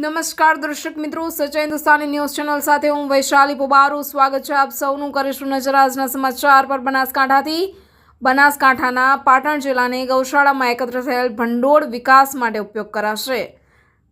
નમસ્કાર દર્શક મિત્રો સચ્ચા હિન્દુસ્તાની ન્યૂઝ ચેનલ સાથે હું વૈશાલી પુબારું. સ્વાગત છે આપ સૌનું કરીશું નજર. આજના સમાચાર પર બનાસકાંઠાથી. બનાસકાંઠાના પાટણ જિલ્લાની ગૌશાળામાં એકત્ર થયેલ ભંડોળ વિકાસ માટે ઉપયોગ કરાશે.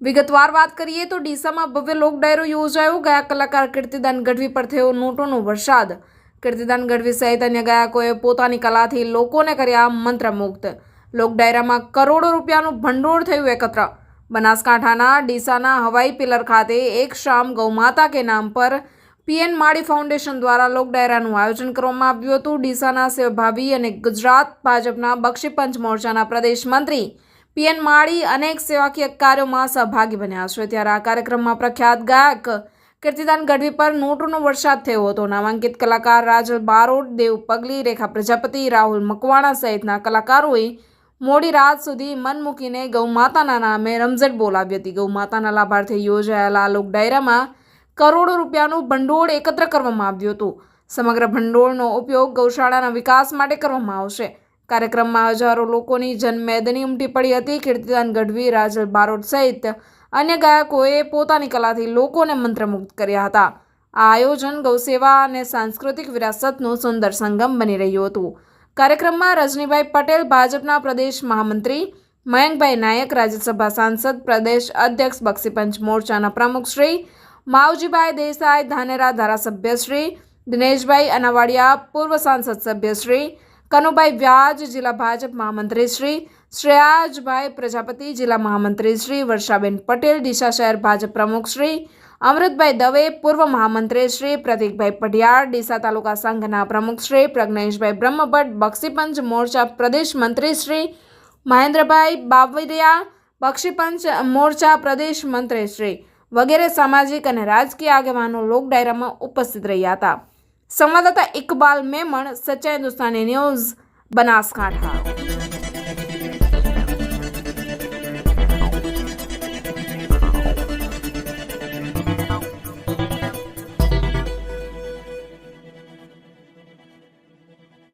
વિગતવાર વાત કરીએ તો ડીસામાં ભવ્ય લોક ડાયરો યોજાયો. ગયા કલાકાર કીર્તિદાન ગઢવી પર થયો નોટોનો વરસાદ. કીર્તિદાન ગઢવી સહિત અન્ય ગાયકોએ પોતાની કલાથી લોકોને કર્યા મંત્રમુગ્ધ. લોક ડાયરામાં કરોડો રૂપિયાનું ભંડોળ થયું એકત્ર. બનાસકાંઠાના ડીસાના હવાઈ પિલર ખાતે એક શામ ગૌમાતા કે નામ પર પીએન માળી ફાઉન્ડેશન દ્વારા લોક ડાયરાનું આયોજન કરવામાં આવ્યું હતું. ડીસાના સેવાભાવી અને ગુજરાત ભાજપના બક્ષીપંચ મોરચાના પ્રદેશ મંત્રી પીએન માળી અનેક સેવાકીય કાર્યોમાં સહભાગી બન્યા છે. ત્યારે આ કાર્યક્રમમાં પ્રખ્યાત ગાયક કીર્તિદાન ગઢવી પર નોટોનો વરસાદ થયો હતો. નામાંકિત કલાકાર રાજલ બારોટ, દેવ પગલી, રેખા પ્રજાપતિ, રાહુલ મકવાણા સહિતના કલાકારોએ મોડી રાત સુધી મન મૂકીને ગૌમાતાના નામે રમઝટ બોલાવી હતી. ગૌમાતાના લાભાર્થે યોજાયેલા આ લોક ડાયરામાં કરોડો રૂપિયાનું ભંડોળ એકત્ર કરવામાં આવ્યું હતું. સમગ્ર ભંડોળનો ઉપયોગ ગૌશાળાના વિકાસ માટે કરવામાં આવશે. કાર્યક્રમમાં હજારો લોકોની જનમેદની ઉમટી પડી હતી. કીર્તિદાન ગઢવી, રાજલ બારોટ સહિત અન્ય ગાયકોએ પોતાની કલાથી લોકોને મંત્રમુગ્ધ કર્યા હતા. આ આયોજન ગૌસેવા અને સાંસ્કૃતિક વિરાસતનું સુંદર સંગમ બની રહ્યું હતું. કાર્યક્રમમાં રજનીભાઈ પટેલ, ભાજપના પ્રદેશ મહામંત્રી, મયંકભાઈ નાયક, રાજ્યસભા સાંસદ, પ્રદેશ અધ્યક્ષ બક્ષીપંચ મોરચાના પ્રમુખશ્રી માવજીભાઈ દેસાઈ, ધાનેરા ધારાસભ્યશ્રી દિનેશભાઈ અનાવાડિયા, પૂર્વ સાંસદ સભ્યશ્રી કનુભાઈ વ્યાજ, જિલ્લા ભાજપ મહામંત્રી શ્રી શ્રેયાજભાઈ પ્રજાપતિ, જિલ્લા મહામંત્રી શ્રી, વર્ષાબેન પટેલ, ડીસા શહેર ભાજપ પ્રમુખ શ્રી અમૃતભાઈ દવે, પૂર્વ મહામંત્રી શ્રી પ્રતિકભાઈ પઢિયાર, ડીસા તાલુકા સંઘના પ્રમુખ શ્રી પ્રજ્ઞેશભાઈ બ્રહ્મભટ્ટ, બક્ષીપંચ મોરચા પ્રદેશ મંત્રી શ્રી મહેન્દ્રભાઈ બાવરિયા બક્ષીપંચ મોરચા પ્રદેશ મંત્રી શ્રી વગેરે સામાજિક અને રાજકીય આગેવાનો લોક ડાયરામાં ઉપસ્થિત રહ્યા હતા. સંવાદદાતા ઇકબાલ મેમણ સચ્ચા હિન્દુસ્તાની ન્યૂઝ બનાસકાંઠા.